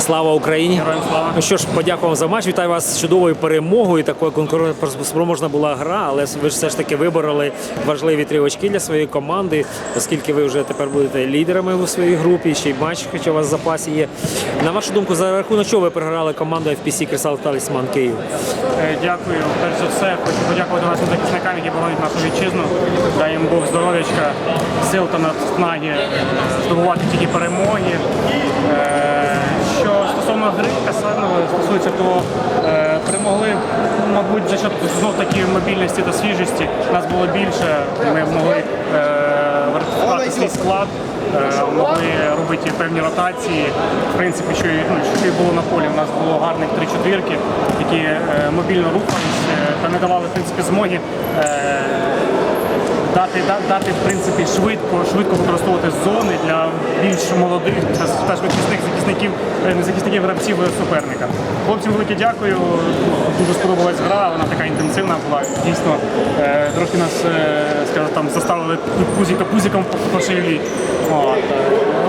Слава Україні! Героям слава. Ну що ж, подякуємо за матч. Вітаю вас з чудовою перемогою. Такою конкурентоспроможна була гра, але ви ж все ж таки вибороли важливі три очки для своєї команди, оскільки ви вже тепер будете лідерами у своїй групі. Ще й матч, хоча у вас в запасі є. На вашу думку, за рахунок чого ви програли команду FPC Крисал Талісман Київ? Е, Дякую. Перш за все, хочу подякувати нашим захисникам, які боронять нашу вітчизну. Дай їм Бог здоров'ячка, сил та е, здобувати тільки перемоги. Е, Що стосовно гри касарного стосується, то е, перемогли, ну, мабуть, за счет знов таки мобільності та свіжості. Нас було більше. Ми могли е, свій склад. е, Могли робити певні ротації. В принципі, що і, ну, що було на полі. У нас було гарних три четвірки, які е, мобільно рухались е, та не давали в принципі змоги. е, Дати, дати в принципі швидко, швидко використовувати зони більш молодих та, швидкісних захисників, е, захисників гравців суперника. Хлопцям велике дякую. Дуже сподобалась гра, вона така інтенсивна була. Дійсно, е, трохи нас, е, скажімо, там заставили пузіка пузіком по- е,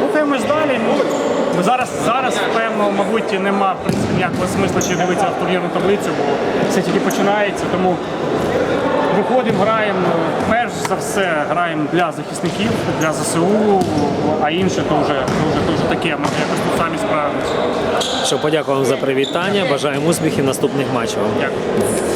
Рухаємось далі. Ну, зараз, зараз, певно, мабуть, нема в принципі, ніякого смисла ще дивитися в турнірну таблицю, бо все тільки починається. Тому Виходимо, граємо. Перш за все граємо для захисників, для ЗСУ, а інше то вже, то вже, то вже таке. Ми якось тут самі справимося. Що подякуємо за привітання. Бажаємо успіхів наступних матчів. Дякую.